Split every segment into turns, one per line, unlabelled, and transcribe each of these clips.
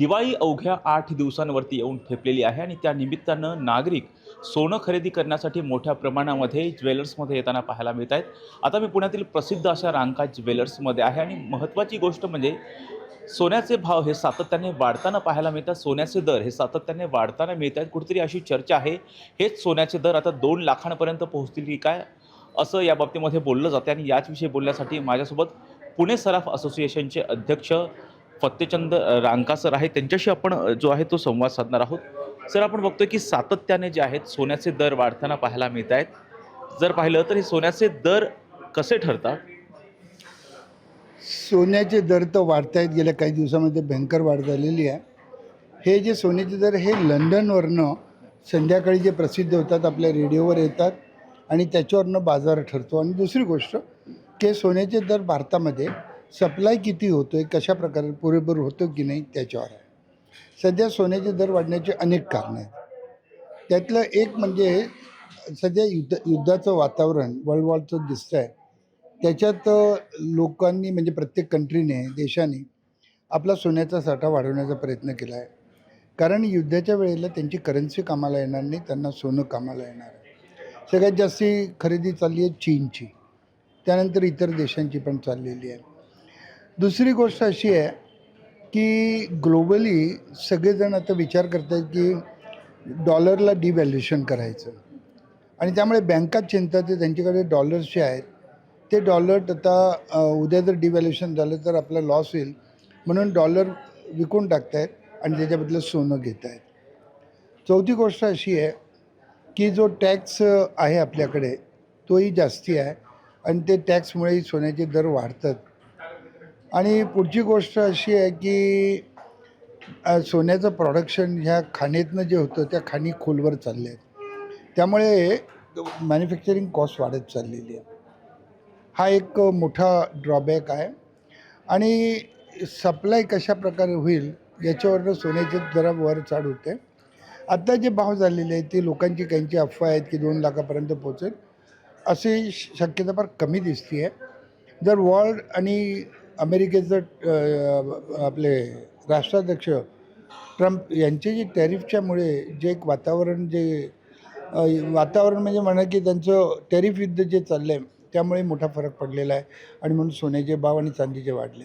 दिवाळी अवघ्या आठ दिवसांवरती येऊन ठेपलेली आहे आणि त्या निमित्तानं नागरिक सोनं खरेदी करण्यासाठी मोठ्या प्रमाणामध्ये ज्वेलर्समध्ये येताना पाहायला मिळत आहेत. आता मी पुण्यातील प्रसिद्ध अशा रांका ज्वेलर्समध्ये आहे आणि महत्त्वाची गोष्ट म्हणजे सोन्याचे भाव हे सातत्याने वाढताना पाहायला मिळतात. सोन्याचे दर हे सातत्याने वाढताना मिळत आहेत. कुठेतरी अशी चर्चा आहे हेच सोन्याचे दर आता दोन लाखांपर्यंत पोहोचतील की काय असं या बाबतीमध्ये बोललं जाते आणि याचविषयी बोलण्यासाठी माझ्यासोबत पुणे सराफ असोसिएशनचे अध्यक्ष फत्तेचंद रांका सर आहे त्यांच्याशी आपण जो आहे तो संवाद साधणार आहोत. सर आपण बघतोय की सातत्याने जे आहेत सोन्याचे दर वाढताना पाहायला मिळत आहेत जर पाहिलं तर हे सोन्याचे दर कसे ठरतात?
सोन्याचे दर तर वाढत आहेत गेल्या काही दिवसामध्ये भयंकर वाढ झालेली आहे. हे जे सोन्याचे दर हे लंडनवरनं संध्याकाळी जे प्रसिद्ध होतात आपल्या रेडिओवर येतात आणि त्याच्यावरनं बाजार ठरतो. आणि दुसरी गोष्ट की सोन्याचे दर भारतामध्ये सप्लाय किती होतो आहे कशा प्रकारे पुरेपूर होतो की नाही त्याच्यावर आहे. सध्या सोन्याचे दर वाढण्याचे अनेक कारणं आहेत. त्यातलं एक म्हणजे सध्या युद्ध युद्धाचं वातावरण वर्ल्ड वॉरचं दिसतं आहे त्याच्यात लोकांनी म्हणजे प्रत्येक कंट्रीने देशाने आपला सोन्याचा साठा वाढवण्याचा प्रयत्न केला आहे कारण युद्धाच्या वेळेला त्यांची करन्सी कामाला येणार नाही त्यांना सोनं कामाला येणार आहे. सगळ्यात जास्ती खरेदी चालली आहे चीनची. त्यानंतर इतर देशांची पण चाललेली आहे. दुसरी गोष्ट अशी आहे की ग्लोबली सगळेजण आता विचार करत आहेत की डॉलरला डिव्हॅल्युएशन करायचं. आणि त्यामुळे बँकात चिंता ते त्यांच्याकडे डॉलर्स जे आहेत ते डॉलर आता उद्या जर डिव्हॅल्युएशन झालं तर आपला लॉस होईल. म्हणून डॉलर विकून टाकतायत आणि त्याच्याबद्दल सोनं घेत आहेत चौथी गोष्ट अशी आहे की जो टॅक्स आहे आपल्याकडे तोही जास्ती आहे. आणि ते टॅक्समुळेही सोन्याचे दर वाढतात. आणि पुढची गोष्ट अशी आहे की सोन्याचं प्रोडक्शन ह्या खाणीतनं जे होतं त्या खाणी खोलवर चालले आहेत. त्यामुळे मॅन्युफॅक्चरिंग कॉस्ट वाढत चाललेली आहे. हा एक मोठा ड्रॉबॅक आहे. आणि सप्लाय कशा प्रकारे होईल याच्यावरनं सोन्याचे जरा वर चढ होते. आत्ता जे भाव झालेले आहेत ते लोकांची काहींची अफवा आहेत की दोन लाखापर्यंत पोचेल अशी शक्यता फार कमी दिसते आहे जर वर्ल्ड आणि अमेरिकेचं आपले राष्ट्राध्यक्ष ट्रम्प यांचे जे टॅरिफच्यामुळे जे एक वातावरण जे वातावरण म्हणजे म्हणा की त्यांचं टॅरिफ युद्ध जे चाललं आहे त्यामुळे मोठा फरक पडलेला आहे आणि म्हणून सोन्याचे भाव आणि चांदीचे वाढले.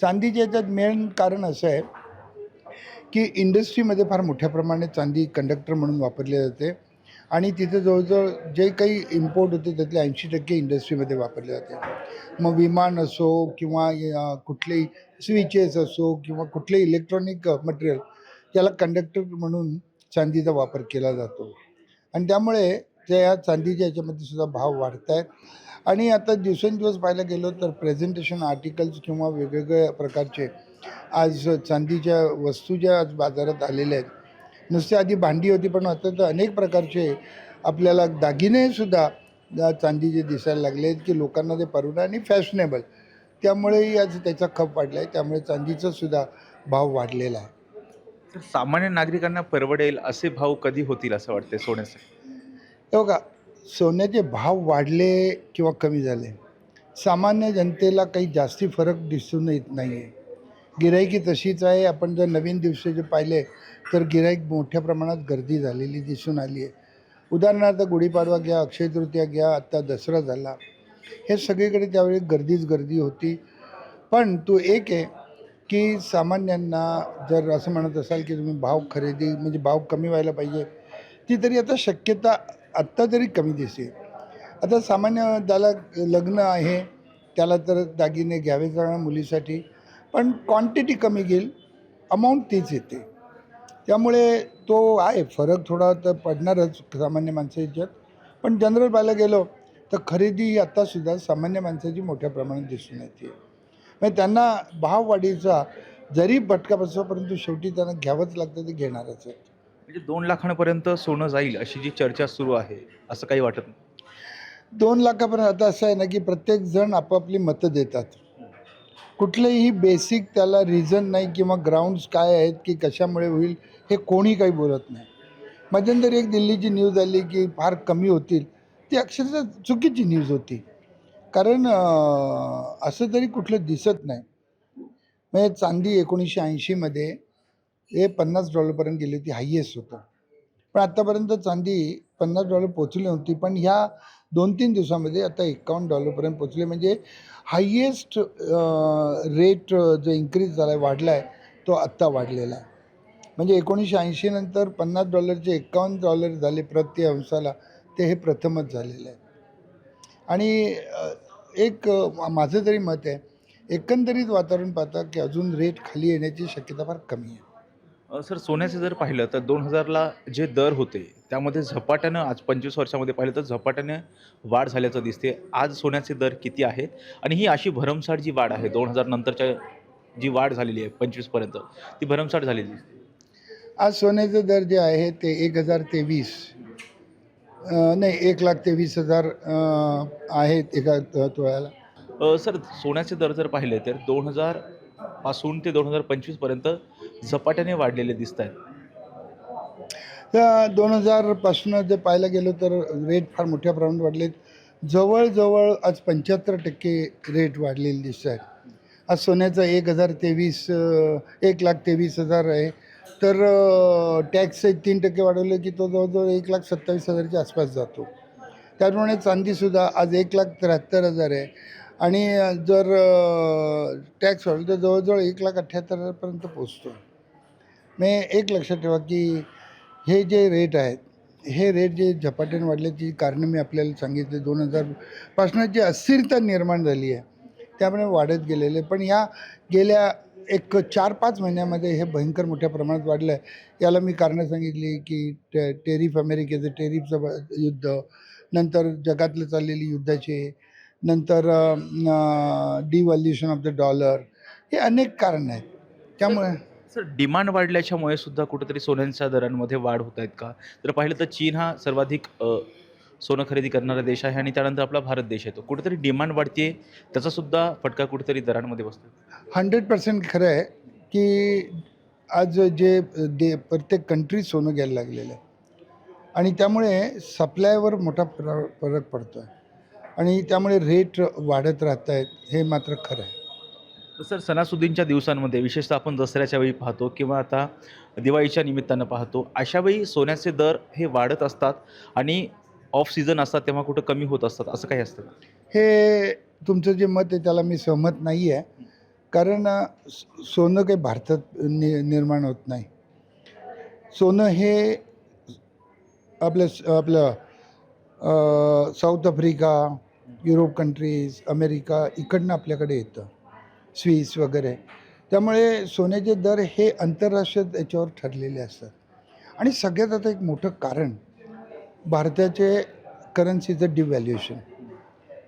चांदीच्या याच्यात मेन कारण असं आहे की इंडस्ट्रीमध्ये फार मोठ्या प्रमाणात चांदी कंडक्टर म्हणून वापरली जाते. आणि तिथे जवळजवळ जे काही इम्पोर्ट होते त्यातले ऐंशी टक्के इंडस्ट्रीमध्ये वापरले जाते. मग विमान असो किंवा कुठलेही स्विचेस असो किंवा कुठलेही इलेक्ट्रॉनिक मटेरियल याला कंडक्टर म्हणून चांदीचा वापर केला जातो. आणि त्यामुळे त्या चांदीच्या याच्यामध्ये सुद्धा भाव वाढत आहेत. आणि आता दिवसेंदिवस पाहायला गेलो तर प्रेझेंटेशन आर्टिकल्स किंवा वेगवेगळ्या प्रकारचे आज चांदीच्या वस्तू ज्या आज बाजारात आलेल्या आहेत नुसते आधी भांडी होती पण आता तर अनेक प्रकारचे आपल्याला दागिनेसुद्धा चांदीचे दिसायला लागले आहेत की लोकांना ते परवडा आणि फॅशनेबल. त्यामुळेही आज त्याचा खप वाढला आहे त्यामुळे चांदीचा सुद्धा भाव वाढलेला आहे.
तर सामान्य नागरिकांना परवडेल असे भाव कधी होतील असं वाटते सोन्याचे?
हे बघा सोन्याचे भाव वाढले किंवा कमी झाले सामान्य जनतेला काही जास्ती फरक दिसून येत नाही आहे गिराईकी तशीच आहे. आपण जर नवीन दिवशी जे पाहिले तर गिराईक मोठ्या प्रमाणात गर्दी झालेली दिसून आली आहे. उदाहरणार्थ गुढीपाडवा घ्या अक्षय तृतीया घ्या आत्ता दसरा झाला. हे सगळीकडे त्यावेळी गर्दीच गर्दी होती. पण तो एक आहे की सामान्यांना जर असं म्हणत असाल की तुम्ही भाव खरेदी म्हणजे भाव कमी व्हायला पाहिजे ती तरी आता शक्यता आत्ता तरी कमी दिसते. आता सामान्य ज्याला लग्न आहे त्याला तर दागिने घ्यावे लागणार मुलीसाठी. पण क्वांटिटी कमी घेईल अमाऊंट तीच येते. त्यामुळे तो आहे फरक थोडा तर पडणारच सामान्य माणसाच्यात पण जनरल पाहायला गेलो तर खरेदी ही आत्तासुद्धा सामान्य माणसाची मोठ्या प्रमाणात दिसून येते. म्हणजे त्यांना भाववाढीचा जरी फटका बसवा परंतु शेवटी त्यांना घ्यावंच लागतं ते घेणारच आहेत.
म्हणजे दोन लाखांपर्यंत सोनं जाईल अशी जी चर्चा सुरू आहे असं काही वाटत नाही?
दोन लाखापर्यंत आता असं आहे ना की प्रत्येक जण आपापली मतं देतात. कुठलेही बेसिक त्याला रिझन नाही किंवा ग्राउंड्स काय आहेत की कशामुळे होईल हे कोणी काही बोलत नाही. मध्यंतरी एक दिल्लीची न्यूज आली की फार कमी होतील. ती अक्षरशः चुकीची न्यूज होती. कारण असं तरी कुठलं दिसत नाही. म्हणजे चांदी एकोणीसशे ऐंशीमध्ये हे पन्नास डॉलरपर्यंत गेली होती हायेस्ट होतं. पण आत्तापर्यंत चांदी पन्नास डॉलर पोचली नव्हती. पण ह्या दोन तीन दिवसामध्ये आता एकावन्न डॉलरपर्यंत पोचले म्हणजे हायेस्ट रेट जो इन्क्रीज झाला आहे वाढला आहे तो आत्ता वाढलेला आहे. म्हणजे एकोणीसशे ऐंशी नंतर पन्नास डॉलरचे एकावन्न डॉलर झाले प्रति अंशाला ते हे प्रथमच झालेलं आहे. आणि एक माझं तरी मत आहे एकंदरीत वातावरण पाहता की अजून रेट खाली येण्याची शक्यता फार कमी आहे.
सर सोन्याचं जर पाहिलं तर दोन हजारला जे दर होते त्यामध्ये झपाट्यानं आज पंचवीस वर्षामध्ये पाहिलं तर झपाट्यानं वाढ झाल्याचं दिसते. आज सोन्याचे दर किती आहेत? आणि ही अशी भरमसाठ जी वाढ आहे दोन हजार नंतरच्या जी वाढ झालेली आहे पंचवीसपर्यंत ती भरमसाठ झालेली दिसते
आज सोन्याचे दर जे आहे ते एक हजार तेवीस. नाही एक लाख तेवीस हजार आहेत एका तोळ्याला.
सर सोन्याचे दर जर पाहिले तर दोन हजारपासून ते दोन हजार पंचवीसपर्यंत झपाट्याने वाढलेले दिसत आहेत.
त्या दोन हजारपासून जर पाहायला गेलो तर रेट फार मोठ्या प्रमाणात वाढलेत. जवळजवळ आज पंच्याहत्तर टक्के रेट वाढलेले दिसत आहेत आज सोन्याचा एक हजार तेवीस एक लाख तेवीस हजार आहे. तर टॅक्स तीन टक्के वाढवले की तो जवळजवळ एक लाख सत्तावीस हजारच्या आसपास जातो. त्याप्रमाणे चांदीसुद्धा आज एक लाख त्र्याहत्तर हजार आहे. आणि जर टॅक्स वाढलं तर जवळजवळ एक लाख अठ्ठ्याहत्तर हजारपर्यंत पोचतो मी एक लक्षात ठेवा की हे जे रेट आहेत हे रेट जे झपाट्याने वाढल्याची कारणं मी आपल्याला सांगितले. दोन हजारपासनं जी अस्थिरता निर्माण झाली आहे त्यामुळे वाढत गेलेले. पण ह्या गेल्या एक चार पाच महिन्यामध्ये हे भयंकर मोठ्या प्रमाणात वाढलं आहे याला मी कारणं सांगितली की टे टेरिफ अमेरिकेचं टेरिफचं युद्ध नंतर जगातलं चाललेली युद्धाचे नंतर डिव्हॅल्युशन ऑफ द डॉलर हे अनेक कारणं आहेत. त्यामुळे
सर डिमांड वाढल्याच्यामुळे सुद्धा कुठेतरी सोन्यांच्या दरांमध्ये वाढ होत आहेत का? जर पाहिलं तर चीन हा सर्वाधिक सोनं खरेदी करणारा देश आहे आणि त्यानंतर आपला भारत देश येतो कुठेतरी डिमांड वाढते त्याचा सुद्धा फटका कुठेतरी दरांमध्ये बसतो
हंड्रेड पर्सेंट खरं आहे की आज जे दे प्रत्येक कंट्री सोनं घ्यायला लागलेलं आहे. आणि त्यामुळे सप्लायवर मोठा फरक फरक पडतो आहे आणि त्यामुळे रेट वाढत राहत आहेत हे मात्र खरं आहे.
सर सणासुदींच्या दिवसांमध्ये विशेषतः आपण दसऱ्याच्या वेळी पाहतो किंवा आता दिवाळीच्या निमित्तानं पाहतो अशा वेळी सोन्याचे दर हे वाढत असतात आणि ऑफ सीझन असतात तेव्हा कुठं कमी होत असतात असं काही असतं का?
हे तुमचं जे मत आहे त्याला मी सहमत नाही आहे कारण अ, स- सोनं काही भारतात नि निर्माण होत नाही. सोनं हे आपलं स- आपलं अ, South Africa Europe countries America इकडनं आपल्याकडे येतं. स्विस वगैरे. त्यामुळे सोन्याचे दर हे आंतरराष्ट्रीय याच्यावर ठरलेले असतात. आणि सगळ्यात आता एक मोठं कारण भारताचे करन्सीचं डिव्हॅल्युएशन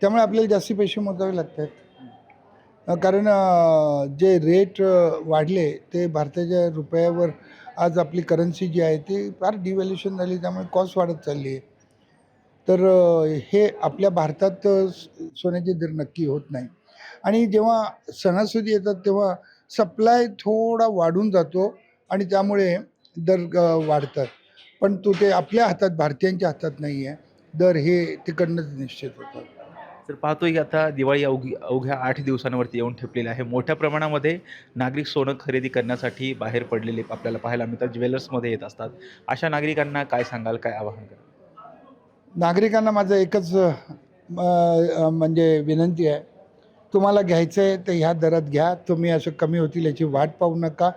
त्यामुळे आपल्याला जास्ती पैसे मोजावे लागतात. कारण जे रेट वाढले ते भारताच्या रुपयावर आज आपली करन्सी जी आहे ती फार डिव्हॅल्युएशन झाली त्यामुळे कॉस्ट वाढत चालली आहे. तर हे आपल्या भारतात स- सोन्याचे दर नक्की होत नाही. आणि जेव्हा सणासुदी येतात तेव्हा सप्लाय थोडा वाढून जातो आणि त्यामुळे दर वाढतात. पण तो ते आपल्या हातात भारतीयांच्या हातात नाही आहे दर हे तिकडनंच निश्चित होतात.
तर पाहतोय की आता दिवाळी अवघी अवघ्या आठ दिवसांवरती येऊन ठेपलेली आहे. मोठ्या प्रमाणामध्ये नागरिक सोनं खरेदी करण्यासाठी बाहेर पडलेले आपल्याला पाहायला मिळतात. ज्वेलर्समध्ये येत असतात. अशा नागरिकांना काय सांगाल काय आवाहन कराल?
नागरिकांना माझं एकच म्हणजे विनंती आहे. तुम्हाला घ्यायचं आहे तर ह्या दरात घ्या. तुम्ही असं कमी होतील याची वाट पाहू नका.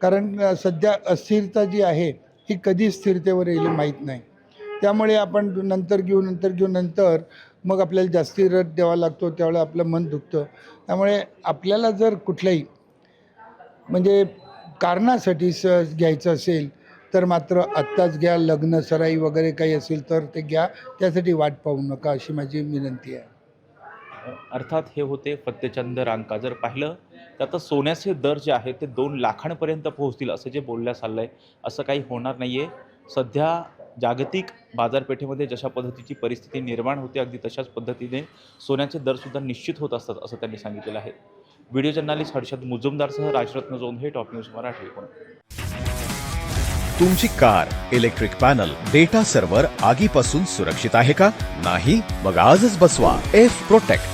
कारण सध्या अस्थिरता जी आहे ही कधी स्थिरतेवर येईल माहीत नाही. त्यामुळे आपण नंतर घेऊ नंतर घेऊ नंतर मग आपल्याला जास्ती रट द्यावा लागतो त्यावेळेला आपलं मन दुखतं. त्यामुळे आपल्याला जर कुठल्याही म्हणजे कारणासाठी स घ्यायचं असेल तर मात्र आत्ताच घ्या. लग्न सराई वगैरे काही असेल तर ते घ्या. त्यासाठी वाट पाहू नका अशी माझी विनंती आहे.
अर्थात हे होते फत्तेचंद रांका. जर पाहिलं तर आता सोन्याचे दर जे आहेत ते दोन लाखांपर्यंत पोहोचतील असं जे बोलण्यात चाललं आहे असं काही होणार नाही आहे सध्या जागतिक बाजारपेठेमध्ये जशा पद्धतीची परिस्थिती निर्माण होते अगदी तशाच पद्धतीने सोन्याचे दरसुद्धा निश्चित होत असतात असं त्यांनी सांगितलेलं आहे. व्हिडिओ जर्नालिस्ट हर्षद मुजुमदारसह राजरत्न जोन हे टॉप न्यूज मराठी पुणे.
तुमची car electric panel data server आगीपासून सुरक्षित आहे का? नाही? मग आजच बसवा. F protect